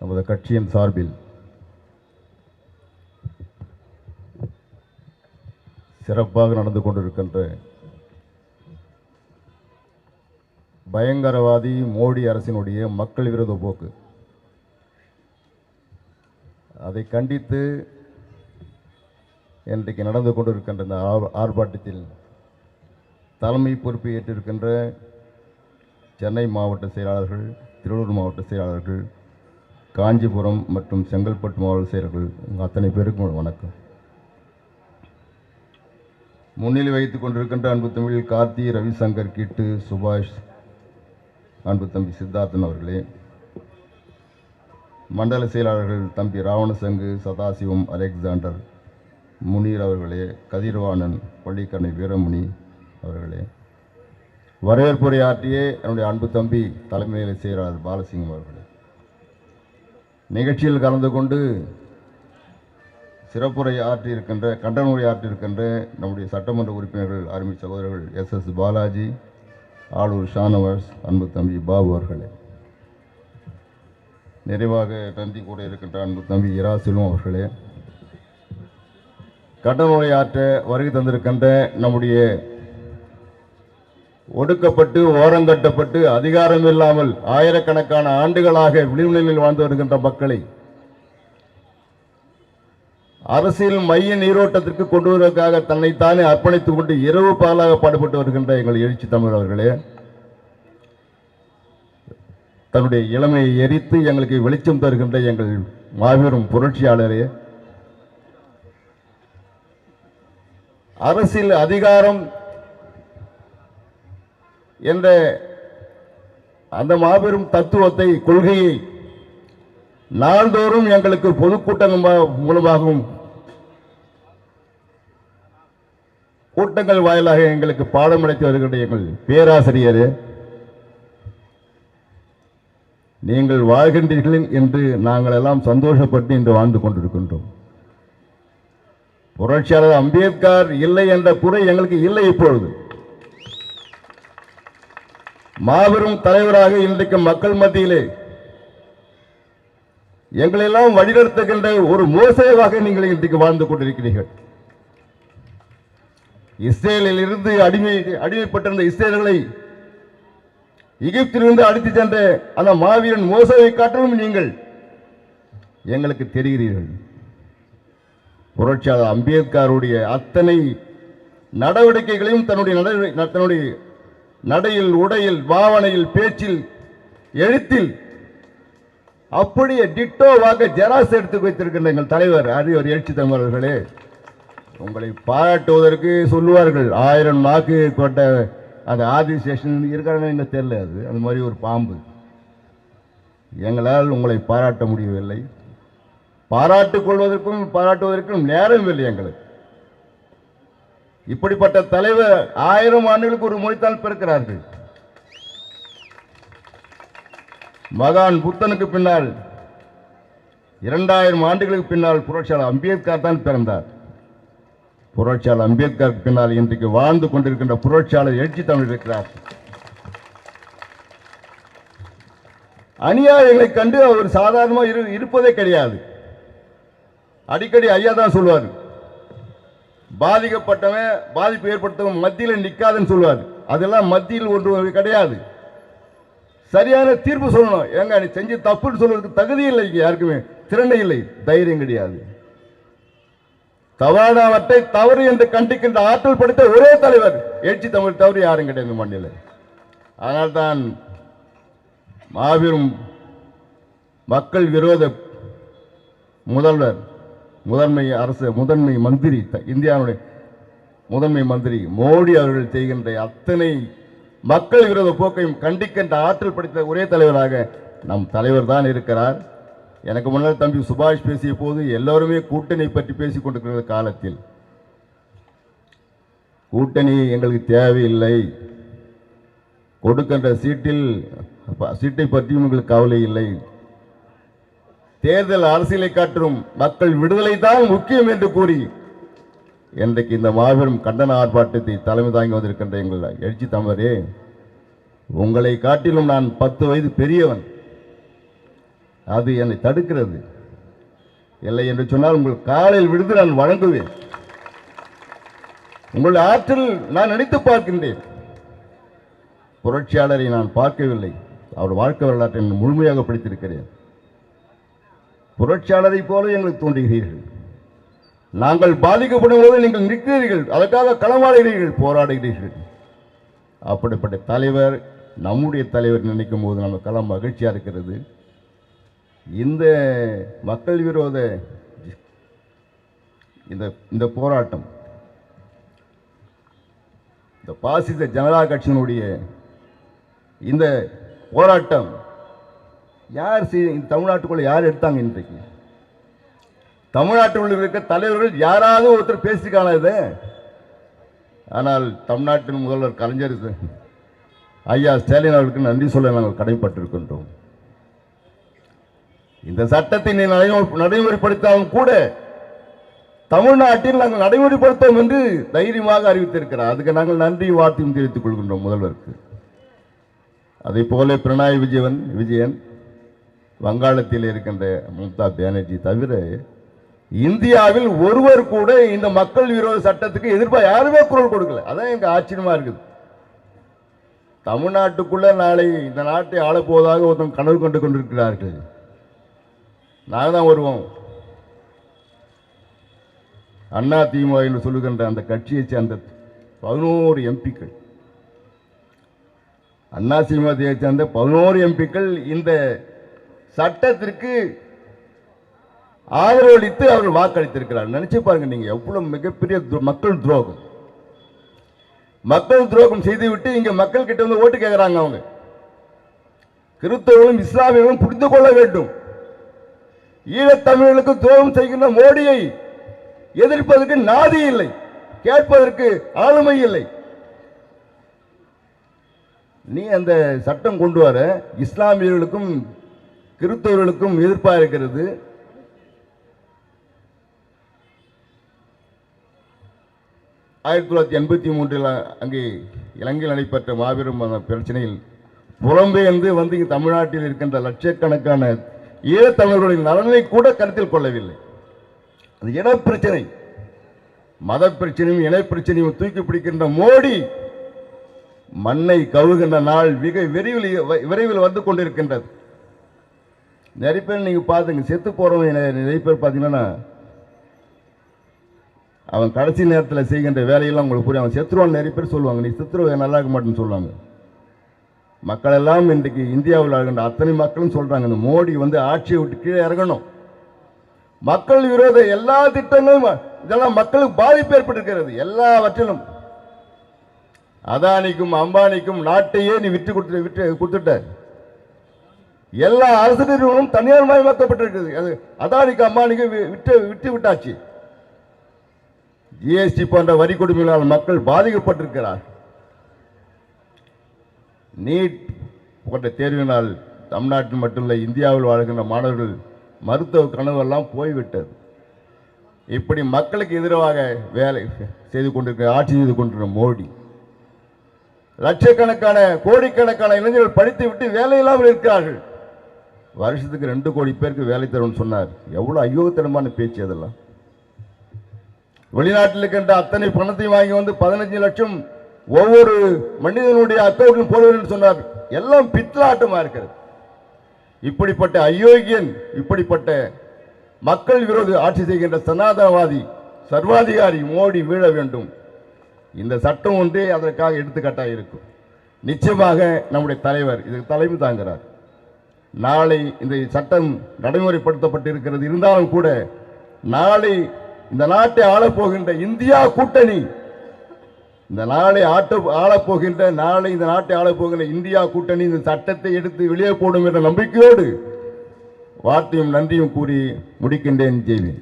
நமது கட்சியின் சார்பில் சிறப்பாக நடந்து கொண்டிருக்கின்ற பயங்கரவாதி மோடி அரசினுடைய மக்கள் விரோத போக்கு. அதை கண்டித்து இன்றைக்கு நடந்து கொண்டிருக்கின்ற இந்த ஆர்- ஆர்ப்பாட்டத்தில் தலைமை பொறுப்பை ஏற்றிருக்கின்ற சென்னை மாவட்ட செயலாளர்கள் திருவள்ளூர் மாவட்ட செயலாளர்கள் காஞ்சிபுரம் மற்றும் செங்கல்பட்டு மாவட்ட செயலர்கள் உங்கள் அத்தனை பேருக்கும் வணக்கம். முன்னிலை வைத்துக் கொண்டிருக்கின்ற அன்பு தமிழ் கார்த்தி ரவிசங்கர் கிட்டு சுபாஷ் அன்பு தம்பி சித்தார்த்தன் அவர்களே. மண்டல செயலாளர்கள் தம்பி ராவணசங்கு சதாசிவம் அலெக்சாண்டர் முனீர் அவர்களே கதிர்வாணன் பள்ளிக்கரணை வீரமணி அவர்களே. வரவேற்புரை ஆற்றிய என்னுடைய அன்பு தம்பி தலைமையில் செயலாளர் பாலசிங்கம் அவர்களே. நிகழ்ச்சியில் கலந்து கொண்டு சிறப்புரை ஆற்றியிருக்கின்ற கண்டன உரை ஆற்றியிருக்கின்ற நம்முடைய சட்டமன்ற உறுப்பினர்கள் அருமை சகோதரர்கள் எஸ் எஸ் பாலாஜி ஆளூர் ஷானவாஸ் அன்பு தம்பி பாபு அவர்களே. நிறைவாக நன்றி கூட இருக்கின்ற அன்பு தம்பி இராசிலும் அவர்களே. கண்டன உரை ஆற்ற வருகை தந்திருக்கின்ற நம்முடைய ஒடுக்கப்பட்டு ஓரங்கட்டப்பட்டு அதிகாரம் இல்லாமல் ஆயிரக்கணக்கான ஆண்டுகளாக விளிநிலையில் வாழ்ந்து வருகின்ற மக்களை அரசியல் மைய நீரோட்டத்திற்கு கொண்டு வருவதற்காக தன்னைத்தானே அர்ப்பணித்துக் கொண்டு இரவு பாலாக பாடுபட்டு வருகின்ற எங்கள் எழுச்சி தமிழ் அவர்களே தன்னுடைய இளமையை எரித்து எங்களுக்கு வெளிச்சம் தருகின்ற எங்கள் மாபெரும் புரட்சியாளரே அரசியல் அதிகாரம் என்ற அந்த மாபெரும் தத்துவத்தை கொள்கையை நாள்தோறும் எங்களுக்கு பொதுக்கூட்டங்கள் மூலமாகவும் கூட்டங்கள் வாயிலாக எங்களுக்கு பாடம் அளித்து வருகின்ற எங்கள் பேராசிரியர் நீங்கள் வாழ்கின்றீர்கள் என்று நாங்கள் எல்லாம் சந்தோஷப்பட்டு இன்று வாழ்ந்து கொண்டிருக்கின்றோம். புரட்சியாளர் அம்பேத்கர் இல்லை என்ற குறை எங்களுக்கு இல்லை இப்பொழுது. மாபெரும் தலைவராக இன்றைக்கு மக்கள் மத்தியிலே எங்களெல்லாம் வழிநடத்துகின்ற ஒரு மோசேவாக நீங்கள் இன்றைக்கு வாழ்ந்து கொண்டிருக்கிறீர்கள். இஸ்ரேலில் இருந்து அடிமை அடிமைப்பட்டிருந்த இஸ்ரேலர்களை எகிப்திலிருந்து அடித்து சென்ற அந்த மாவீரன் மோசவை காட்டிலும் நீங்கள் எங்களுக்கு தெரிகிறீர்கள். புரட்சியாளர் அம்பேத்கருடைய அத்தனை நடவடிக்கைகளையும் தன்னுடைய தன்னுடைய நடையில் உடையில் பாவனையில் பேச்சில் எழுத்தில். அப்படியே டிட்டோவாக ஜெராஸ் எடுத்து வைத்திருக்கின்ற எங்கள் தலைவர் அறிவர் எழுச்சி தமிழர்களே உங்களை பாராட்டுவதற்கு சொல்லுவார்கள். ஆயிரம் நாக்கு கொண்ட அந்த ஆதிசேஷன் இருக்கிறன்னு என்ன தெரியல அது. அந்த மாதிரி ஒரு பாம்பு. எங்களால் உங்களை பாராட்ட முடியவில்லை. பாராட்டுக் கொள்வதற்கும் பாராட்டுவதற்கும் நேரம் இல்லை எங்களுக்கு. இப்படிப்பட்ட தலைவர் ஆயிரம் ஆண்டுகளுக்கு ஒரு மொழித்தால் பிறக்கிறார்கள். மகான் புத்தனுக்கு பின்னால் இரண்டாயிரம் ஆண்டுகளுக்கு பின்னால் புரட்சியாளர் அம்பேத்கர் தான் பிறந்தார். புரட்சியாளர் அம்பேத்கருக்கு பின்னால் இன்றைக்கு வாழ்ந்து கொண்டிருக்கின்ற புரட்சியாளர் எழுச்சி தமிழ் இருக்கிறார். அநியாயங்களை கண்டு அவர் சாதாரணமாக இரு இருப்பதே கிடையாது. அடிக்கடி ஐயா தான் சொல்லுவார் பாதிக்கப்பட்டவன் பாதிப்பு ஏற்படுத்தவன் மத்தியில் நிற்காதுன்னு சொல்லுவார். அதெல்லாம் மத்தியில் ஒன்று கிடையாது. சரியான தீர்ப்பு சொல்லணும். ஏங்க நீ செஞ்சு தப்புன்னு சொல்றதுக்கு தகுதி இல்லை யாருக்குமே. திறனை இல்லை. தைரியம் கிடையாது. தவறானவற்றை தவறு என்று கண்டிக்கின்ற ஆற்றல் படைத்த ஒரே தலைவர் எழுச்சி தமிழ் தவறு யாரும் கிடையாது மண்ணில் அதனால்தான் மாபெரும் மக்கள் விரோத முதல்வர் முதன்மை அரசு முதன்மை மந்திரி த- இந்தியாவுடைய முதன்மை மந்திரி மோடி அவர்கள் செய்கின்ற அத்தனை மக்கள் விரோத போக்கையும் கண்டிக்கின்ற ஆற்றல் படித்த ஒரே தலைவராக நம் தலைவர் தான் இருக்கிறார். எனக்கு முன்னால் தம்பி சுபாஷ் பேசிய போது எல்லோருமே கூட்டணி பற்றி பேசிக் கொண்டிருக்கிற காலத்தில் கூட்டணி எங்களுக்கு தேவையில்லை. கொடுக்கின்ற சீட்டில் சீட்டை பற்றியும் எங்களுக்கு கவலை இல்லை. தேர்தல் அரசியலை காற்றும் மக்கள் விடுதலை தான் முக்கியம் என்று கூறி இன்றைக்கு இந்த மாபெரும் கண்டன ஆர்ப்பாட்டத்தை தலைமை தாங்கி வந்திருக்கின்ற எங்கள் எழுச்சி தமிழரே உங்களை காட்டிலும் நான் பத்து வயது பெரியவன். அது என்னை தடுக்கிறது. இல்லை என்று சொன்னால் உங்கள் காலையில் விழுந்து நான் வழங்குவேன் உங்களுடைய ஆற்றல் நான் நினைத்து பார்க்கின்றேன். புரட்சியாளரை நான் பார்க்கவில்லை. அவர் வாழ்க்கை வரலாற்றை நான் முழுமையாக படித்திருக்கிறேன். புரட்சியாளரை போல எங்களுக்கு தோன்றுகிறீர்கள். நாங்கள் பாதிக்கப்படும் போது நீங்கள் நிற்கிறீர்கள். அதற்காக களமாடுகிறீர்கள். போராடுகிறீர்கள். அப்படிப்பட்ட தலைவர் நம்முடைய தலைவர் நினைக்கும் போது நம்ம களம் மகிழ்ச்சியாக இருக்கிறது. இந்த மக்கள் விரோத இந்த இந்த போராட்டம் இந்த பாசித ஜனதா கட்சியினுடைய இந்த போராட்டம் யார் செய்- தமிழ்நாட்டுக்குள்ள யார் எடுத்தாங்க இன்றைக்கு? தமிழ்நாட்டில் இருக்க தலைவர்கள் யாராவது ஒருத்தர் பேசிக்கான இது? ஆனால் தமிழ்நாட்டின் முதல்வர் கலைஞர் இது. ஐயா ஸ்டாலின் அவர்களுக்கு நன்றி சொல்ல நாங்கள் கடமைப்பட்டிருக்கின்றோம். இந்த சட்டத்தை நீ நடைமுறை- நடைமுறைப்படுத்தாலும் கூட தமிழ்நாட்டில் நாங்கள் நடைமுறைப்படுத்தோம் என்று தைரியமாக அறிவித்திருக்கிறார். அதுக்கு நாங்கள் நன்றி வார்த்தையும் தெரிவித்துக் கொள்கின்றோம் முதல்வருக்கு. அதே போல பினராயி விஜயன் விஜயன் வங்காளத்தில் இருக்கின்ற மம்தா பானர்ஜி தவிர இந்தியாவில் ஒருவர் கூட இந்த மக்கள் விரோத சட்டத்துக்கு எதிர்ப்பா யாருமே குரல் கொடுக்கல. அதான் எனக்கு ஆச்சரியமா இருக்குது. தமிழ்நாட்டுக்குள்ள நாளை இந்த நாட்டை ஆளப்போவதாக ஒருத்தன் கனவு கண்டு கொண்டிருக்கிறார்கள். நாங்கள் தான் வருவோம் அண்ணா திமுக என்று சொல்லுகின்ற அந்த கட்சியைச் சேர்ந்த பதினோரு எம்பிக்கள். அண்ணா திமுகவை சேர்ந்த பதினோரு எம்பிக்கள் இந்த சட்டத்திற்கு ஆதரவளித்து அவர்கள் வாக்களித்திருக்கிறார் நினைச்சு பாருங்க நீங்க எவ்வளவு மிகப்பெரிய துரோ- மக்கள் துரோகம். மக்கள் துரோகம் செய்துவிட்டு இங்க மக்கள் கிட்ட வந்து ஓட்டு கேட்கிறாங்க அவங்க. கிறிஸ்தவர்களும் இஸ்லாமியர்களும் புரிந்து கொள்ள வேண்டும். ஈழத்தமிழர்களுக்கு துரோகம் செய்கின்ற மோடியை எதிர்ப்பதற்கு நாதி இல்லை கேட்பதற்கு ஆளுமை இல்லை. நீ அந்த சட்டம் கொண்டு வர இஸ்லாமியர்களுக்கும் கிறிஸ்தவர்களுக்கும் எதிர்ப்பாக இருக்கிறது. ஆயிரத்தி தொள்ளாயிரத்தி எண்பத்தி மூன்றில் அங்கே இலங்கையில் நடைபெற்ற மாபெரும் பிரச்சனையில் புலம்பெயர்ந்து வந்து இங்கு தமிழ்நாட்டில் இருக்கின்ற லட்சக்கணக்கான ஈழத்தமிழர்களின் நலனை கூட கருத்தில் கொள்ளவில்லை. அது இனப்பிரச்சனை மத பிரச்சனையும் இனப்பிரச்சனையும் தூக்கி பிடிக்கின்ற மோடி மண்ணை கவுகின்ற நாள் மிக விரைவில் விரைவில் வந்து கொண்டிருக்கின்றது. நிறைய பேர் நீங்கள் பார்த்துங்க செத்து போகிறவங்க நிறைய பேர் பார்த்தீங்கன்னா அவன் கடைசி நேரத்தில் செய்கின்ற வேலையெல்லாம் உங்களுக்கு புரியும். அவன் செத்துருவான் நிறைய பேர் சொல்லுவாங்க. நீ செத்துருவ நல்லா இருக்க மாட்டேன்னு சொல்லுவாங்க. மக்கள் எல்லாம் இன்றைக்கு இந்தியாவில் ஆகின்ற அத்தனை மக்களும் சொல்கிறாங்க இந்த மோடி வந்து ஆட்சியை விட்டு கீழே இறங்கணும். மக்கள் விரோத எல்லா திட்டங்களும் இதெல்லாம் மக்களுக்கு பாதிப்பு ஏற்பட்டிருக்கிறது எல்லாவற்றிலும். அதானிக்கும் அம்பானிக்கும் நாட்டையே நீ விட்டு கொடுத்து விட்டு கொடுத்துட்ட. எல்லா அரசு நிறுவனமும் தனியார் மயமாக்கப்பட்டிருக்கிறது அது அதானிக்கு அம்பானிக்கு வி- விட்டு விட்டு விட்டாச்சு. ஜிஎஸ்டி போன்ற வரி கொடுமைகளால் மக்கள் பாதிக்கப்பட்டிருக்கிறார். நீட் போன்ற தேர்வினால் தமிழ்நாட்டில் மட்டுமல்ல இந்தியாவில் வாழ்கின்ற மாணவர்கள் மருத்துவ கனவெல்லாம் போய்விட்டது. இப்படி மக்களுக்கு எதிராக வேலை செய்து கொண்டிருக்க ஆட்சி செய்து கொண்டிருக்கிற மோடி லட்சக்கணக்கான கோடிக்கணக்கான இளைஞர்கள் படித்து விட்டு வேலையில்லாமல் இருக்கிறார்கள். வருஷத்துக்கு ரெண்டு கோடி பேருக்கு வேலை தரும்னு சொன்னார். எவ்வளோ அயோகத்தனமான பேச்சு அதெல்லாம். வெளிநாட்டில் இருக்கின்ற அத்தனை பணத்தையும் வாங்கி வந்து பதினஞ்சு லட்சம் ஒவ்வொரு மனிதனுடைய அக்கௌண்ட்டும் போடுவேன் சொன்னார். எல்லாம் பித்தலாட்டமாக இருக்கிறது. இப்படிப்பட்ட அயோக்கியன் இப்படிப்பட்ட மக்கள் விரோத ஆட்சி செய்கின்ற சனாதனவாதி சர்வாதிகாரி மோடி வீழ வேண்டும். இந்த சட்டம் ஒன்றே அதற்காக எடுத்துக்காட்டாக இருக்கும். நிச்சயமாக நம்முடைய தலைவர் இதுக்கு தலைமை தாங்கிறார். நாளை இந்த சட்டம் நடைமுறைப்படுத்தப்பட்டிருக்கிறது. இருந்தாலும் கூட நாளை இந்த நாட்டை ஆளப்போகின்ற இந்தியா கூட்டணி இந்த நாளை ஆட்ட ஆளப்போகின்ற நாளை இந்த நாட்டை ஆளப்போகின்ற இந்தியா கூட்டணி இந்த சட்டத்தை எடுத்து வெளியே போடும் என்ற நம்பிக்கையோடு வார்த்தையும் நன்றியும் கூறி முடிக்கின்றேன். ஜெய்வேன்